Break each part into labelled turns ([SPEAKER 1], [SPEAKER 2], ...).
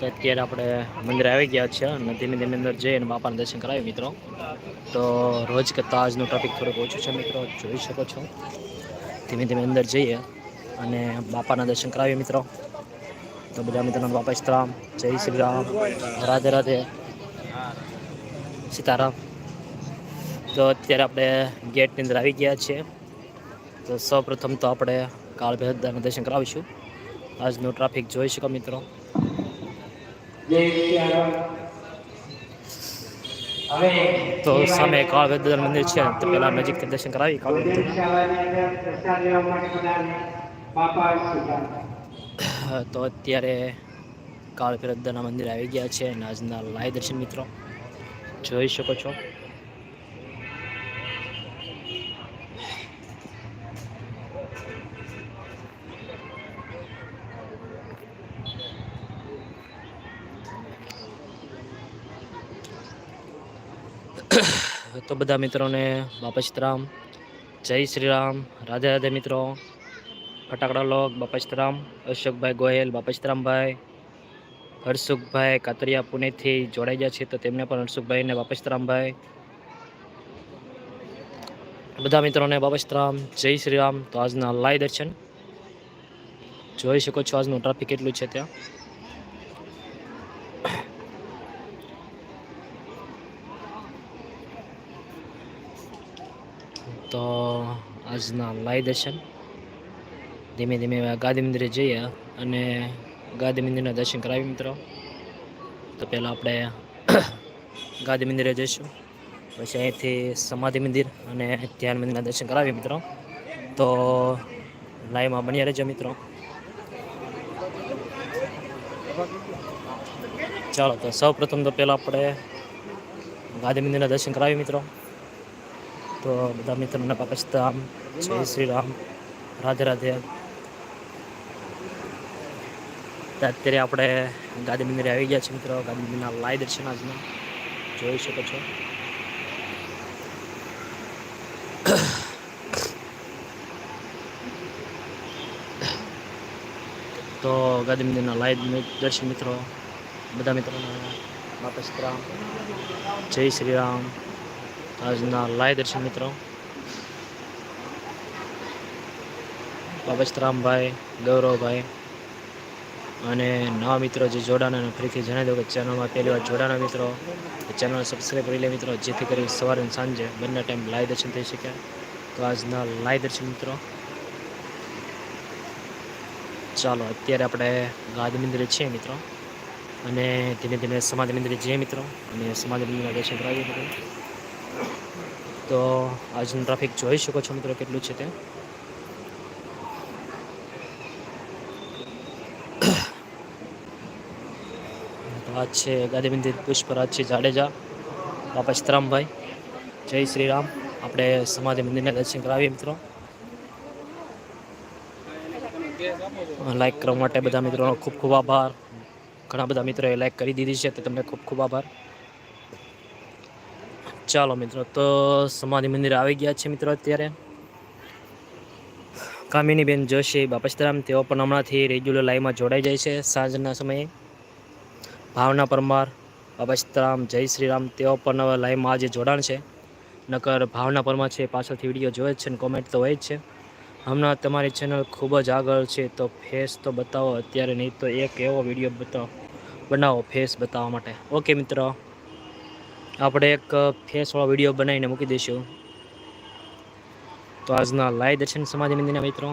[SPEAKER 1] તો અત્યારે આપણે મંદિરે આવી ગયા છે અને ધીમે ધીમે અંદર જઈ અને બાપાના દર્શન કરાવી મિત્રો. તો રોજ કરતાં આજનું ટ્રાફિક થોડુંક ઓછું છે મિત્રો, જોઈ શકો છો. ધીમે ધીમે અંદર જઈએ અને બાપાના દર્શન કરાવીએ મિત્રો. તો બધા મિત્રોને બાપા સીતરામ જય શ્રી રામ. રાધે રાધે. સીતારામ. તો અત્યારે આપણે ગેટની અંદર આવી ગયા છીએ તો સૌપ્રથમ તો આપણે કાળભેદાના દર્શન કરાવીશું. આજનું ટ્રાફિક જોઈ શકો મિત્રો. તો સામે કાળ ભેદાન મંદિર છે. તો પેલા નજીકથી દર્શન કરાવી તો. અત્યારે કાળ ભૈરવદાના મંદિર આવી ગયા છે અને આજના લાઈવ દર્શન મિત્રો. જોઈ શકો છો. તો બધા મિત્રોને બાપચરામ જય શ્રી રામ, રાધે રાધે મિત્રો. ફટાકડા લોક બાપા રામ, અશોકભાઈ ગોયલ બાપચરામભાઈ હર્ષુખભાઈ કાતરિયા પુણેથી જોડાઈ ગયા છે, તો તેમને પણ હર્ષુખભાઈને બાપા રામભાઈ. બધા મિત્રોને બાપા રામ, જય શ્રી રામ. તો આજના લાઈ દર્શન જોઈ શકો છો, આજનું ટ્રાફિક કેટલું છે ત્યાં. તો આજના લાઈ દર્શન. ધીમે ધીમે ગાંધી મંદિરે જઈએ અને ગાંધી મંદિરના દર્શન કરાવી મિત્રો. તો પહેલાં આપણે ગાંધી મંદિરે જઈશું. પછી અહીંથી સમાધિ મંદિર અને ધ્યાન મંદિરના દર્શન કરાવીએ મિત્રો. તો લાઈવમાં બન્યા રહેજો મિત્રો. ચાલો તો સૌ પ્રથમ તો પહેલાં આપણે ગાંધી મંદિરના દર્શન કરાવીએ મિત્રો. તો બધા મિત્રોને પાકિસ્તાન જય શ્રી રામ રાધે રાધે. અત્યારે આપણે ગાંધી મંદિરે આવી ગયા છીએ મિત્રો. ગાંધી મંદિરના લાય દર્શન આજના. જોઈ શકો છો. તો ગાંધી મંદિરના લાય દર્શન મિત્રો. બધા મિત્રોને વાપસ રામ જય શ્રી રામ આજના લાય દર્શન મિત્રો. બાબસ્તરામભાઈ ગૌરવભાઈ અને નવા મિત્રો જે જોડાના અને ફરીથી જણાવી દઉં કે ચેનલમાં પહેલી વાર જોડાના મિત્રો ચેનલ સબસ્ક્રાઈબ કરી લે મિત્રો, જેથી કરી સવારે અને સાંજે બંને ટાઈમ લાય દર્શન થઈ શકે. તો આજના લાય દર્શન મિત્રો. ચાલો, અત્યારે આપણે ગાદ મંદિરે છીએ મિત્રો. અને ધીમે ધીમે સમાજ મંદિરે જઈએ મિત્રો. અને સમાજ મંદિરના દર્શન કરાવીએ મિત્રો. તો આજનું ટ્રાફિક જોઈ શકો છો મિત્રો કેટલું છે તે. આ છે ગાંધી મંદિર પુષ્પરાજ છે જાડેજા, બાપા સીતરામભાઈ જય શ્રી રામ આપણે સમાધિ મંદિરના દર્શન કરાવીએ મિત્રો. લાઈક કરવા માટે બધા મિત્રોનો ખૂબ ખૂબ આભાર. ઘણા બધા મિત્રોએ લાઈક કરી દીધી છે, તો તમને ખૂબ ખૂબ આભાર. ચાલો મિત્રો, તો સમાધિ મંદિર આવી ગયા છે મિત્રો અત્યારે. કામિનીબેન જોશી, બાપસ્તરામ, તેઓ પણ હમણાંથી રેગ્યુલર લાઈવમાં જોડાઈ જાય છે સાંજના સમયે. ભાવના પરમાર, બાપસ્તરામ, જય શ્રી રામ તેઓ પણ હવે લાઈવમાં આજે જોડાણ છે. નકર ભાવના પરમાર છે પાછળથી વીડિયો જોવે જ છે ને કોમેન્ટ તો હોય જ છે. હમણાં તમારી ચેનલ ખૂબ જ આગળ છે તો ફેસ તો બતાવો, અત્યારે નહીં તો એક એવો વીડિયો બતાવો. બનાવો ફેસ બતાવવા માટે. ઓકે મિત્રો. આપણે એક ફેસવાળો વીડિયો બનાવીને મૂકી દઈશું. તો આજના લાય દર્શન સમાધિ મંદિરના મિત્રો.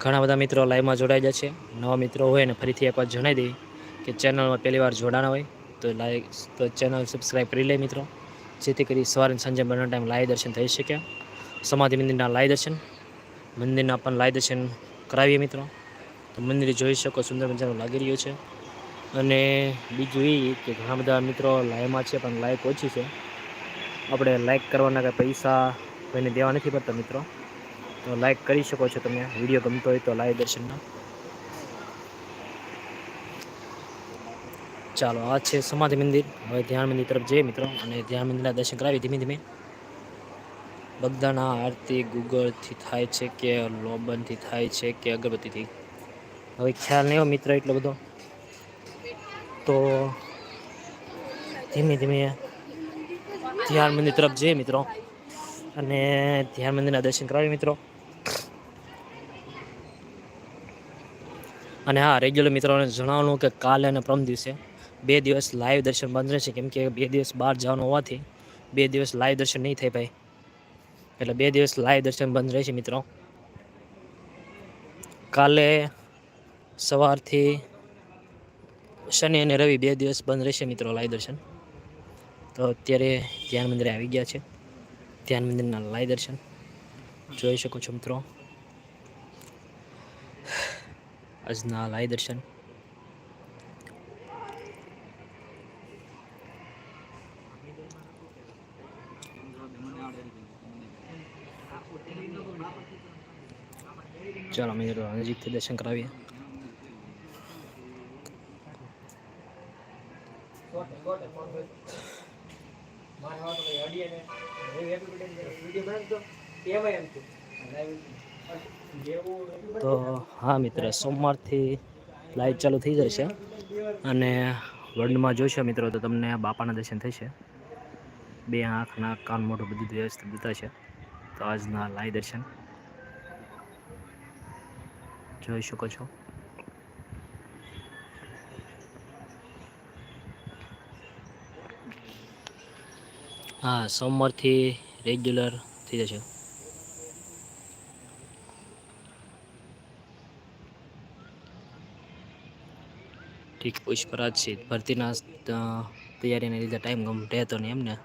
[SPEAKER 1] ઘણા બધા મિત્રો લાઈવમાં જોડાઈ જાય છે. નવા મિત્રો હોય ને ફરીથી એકવાર જણાવી દઈએ કે ચેનલમાં પહેલી વાર જોડાના હોય તો લાઈક તો ચેનલ સબસ્ક્રાઈબ કરી લે મિત્રો. જેથી કરી સવારે સાંજે બંને ટાઈમ લાય દર્શન થઈ શકે. સમાધિ મંદિરના લાઈ દર્શન, મંદિરના પણ લાય દર્શન કરાવીએ મિત્રો. મંદિર જોઈ શકો, સુંદર મજાનું લાગી રહ્યું છે. અને બીજું એ કે ઘણા બધા મિત્રો લાઈવમાં છે, પણ લાઈક ઓછી છે. આપણે લાઈક કરવાના કાંઈ પૈસા કોઈને દેવા નથી પડતા મિત્રો. તો લાઈક કરી શકો છો તમે. વીડિયો ગમતો હોય તો લાઈવ દર્શનના. ચાલો, આ છે સમાધિ મંદિર. હવે ધ્યાન મંદિર તરફ જઈએ મિત્રો. અને ધ્યાન મંદિરના દર્શન કરાવી ધીમે ધીમે. બગદાના આરતી ગૂગલથી થાય છે કે લોબનથી થાય છે કે અગરબત્તીથી? હવે ખ્યાલ નહીં મિત્ર એટલો બધો. તો ધીમે ધીમે ધ્યાન મંદિર તરફ જઈએ મિત્રો. અને ધ્યાન મંદિરના દર્શન કરાવીએ મિત્રો. અને હા રેગ્યુલર મિત્રોને જણાવવાનું કે કાલે અને પ્રમ દિવસે બે દિવસ લાઈવ દર્શન બંધ રહેશે. કેમ કે બે દિવસ બહાર જવાનું હોવાથી બે દિવસ લાઈવ દર્શન નહીં થાય ભાઈ. એટલે બે દિવસ લાઈવ દર્શન બંધ રહેશે મિત્રો. કાલે સવારથી શનિ અને રવિ બે દિવસ બંધ રહેશે મિત્રો લાય દર્શન. તો અત્યારે ધ્યાન મંદિરે આવી ગયા છે. ધ્યાન મંદિરના લાય દર્શન જોઈ શકો છો મિત્રો. આજના લાય દર્શન. ચાલો મિત્રો, નજીકથી દર્શન કરાવીએ. તો હા મિત્ર, સોમવારથી લાઈટ ચાલુ થઈ જશે અને વર્લ્ડમાં જોશો મિત્રો, તો તમને બાપાના દર્શન થશે. બે આંખ નાક કાન મોઢું બધું વ્યવસ્થિત બતાવશે. તો આજના લાઈ દર્શન જોઈ શકો છો. હા, સોમવારથી રેગ્યુલર થઈ જશે. ઠીક પુષ્પરાજ છે. ભરતીના તૈયારીને લીધે ટાઈમ ગમ રહેતો નહીં એમને.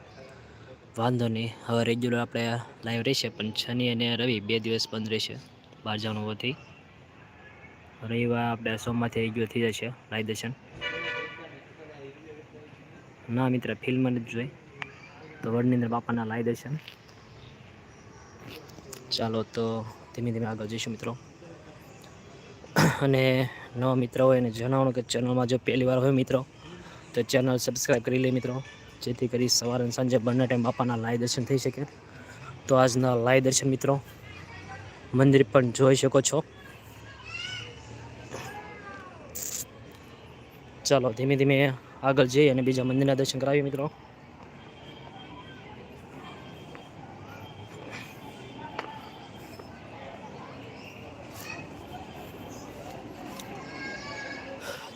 [SPEAKER 1] વાંધો નહીં. હવે રેગ્યુલર આપણે લાઈવ રહેશે, પણ શનિ અને રવિ બે દિવસ બંધ રહેશે. બહાર જવાનું હોવાથી. રવિવાર આપણે સોમવારથી રેગ્યુલર થઈ જશે, લાઈવ દર્શન. ના મિત્ર ફિલ્મ જ જોઈ. તો વડની અંદર બાપાના લાવી દર્શન ચાલો તો ધીમે ધીમે આગળ જઈશું મિત્રો. અને નવા મિત્ર હોય એને જણાવવાનું કે ચેનલમાં જો પહેલી વાર હોય મિત્રો, તો ચેનલ સબસ્ક્રાઈબ કરી લે મિત્રો. જેથી કરી સવારે અને સાંજે બંને ટાઈમ બાપાના લાય દર્શન થઈ શકે. તો આજના લાય દર્શન મિત્રો, મંદિર પણ જોઈ શકો છો. ચાલો ધીમે ધીમે આગળ જઈએ અને બીજા મંદિરના દર્શન કરાવીએ મિત્રો.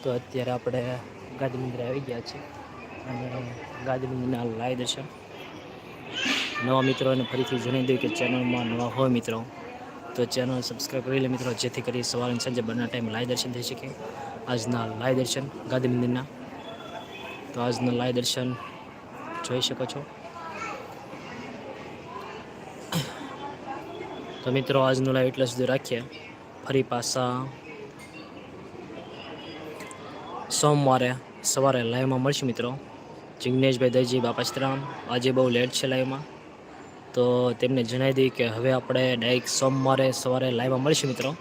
[SPEAKER 1] તો અત્યારે આપણે ગાંધી મંદિરે આવી ગયા છીએ. અને ગાંધી મંદિરના દર્શન. નવા મિત્રોને ફરીથી જણાવી દઉં કે ચેનલમાં નવા હોય મિત્રો, તો ચેનલ સબસ્ક્રાઈબ કરી લે મિત્રો, જેથી કરી સવારે સાંજે બંને ટાઈમ લાઈવ દર્શન થઈ શકે. આજના લાઈવ દર્શન ગાંધી મંદિરના તો આજના લાઈવ દર્શન જોઈ શકો છો. તો મિત્રો, આજનું લાઈવ એટલે સુધી રાખીએ. ફરી પાછા સોમવારે સવારે લાઈવમાં મળશું મિત્રો. જિગ્નેશભાઈ દરજી બાપાશ્રામ આજે બહુ લેટ છે લાઈવમાં. તો તેમને જણાવી દઈએ કે હવે આપણે ડાયરેક્ટ સોમવારે સવારે લાઈવમાં મળશું મિત્રો.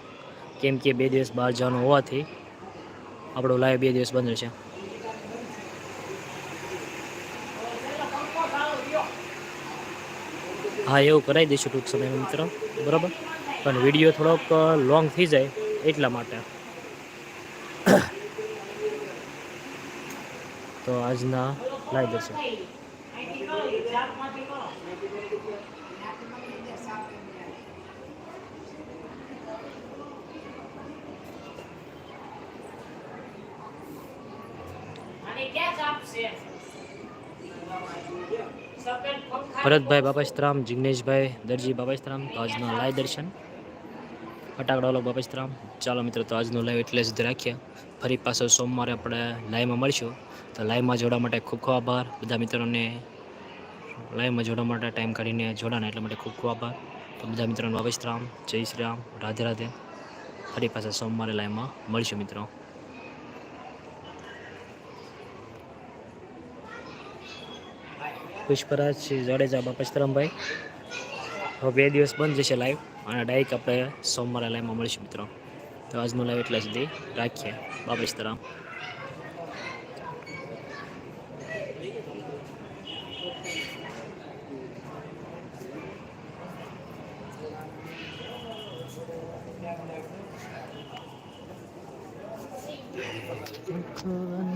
[SPEAKER 1] કેમ કે બે દિવસ બહાર જવાનું હોવાથી આપણો લાઈવ બે દિવસ બંધ છે હા, એવું કરાવી દઈશું ટૂંક સમયમાં મિત્રો. બરાબર? પણ વીડિયો થોડોક લોંગ થઈ જાય એટલા માટે. તો આજના લાઈ દર્શન ભરતભાઈ બાપાશ્રામ જિગ્નેશભાઈ દરજી બાપાશ્રામ તો આજનું લાઈવ દર્શન ફટાકડાવાલો બાપાશ્રામ ચાલો મિત્રો તો આજનું લાઈવ એટલે સુધી રાખીએ ફરી પાછો સોમવારે આપણે લાઈવમાં મળીશું. તો લાઈવમાં જોડવા માટે ખૂબ ખૂબ આભાર. બધા મિત્રોને લાઈવમાં જોડવા માટે ટાઈમ કાઢીને જોડાને એટલા માટે ખૂબ ખૂબ આભાર. તો બધા વાવેશ રામ જય શ્રી રામ. રાધે રાધે. ફરી પાછા સોમવારે લાઈવમાં મળીશું મિત્રો. પુષ્પરાજ જાડેજા બાપસ્તરામભાઈ હવે બે દિવસ બંધ જશે લાઈવ અને ડાયરેક આપણે સોમવારે લાઈવમાં મળીશું મિત્રો. તો આજનો લાઈવ એટલા સુધી રાખીએ. બાપસ્તરામ tövbe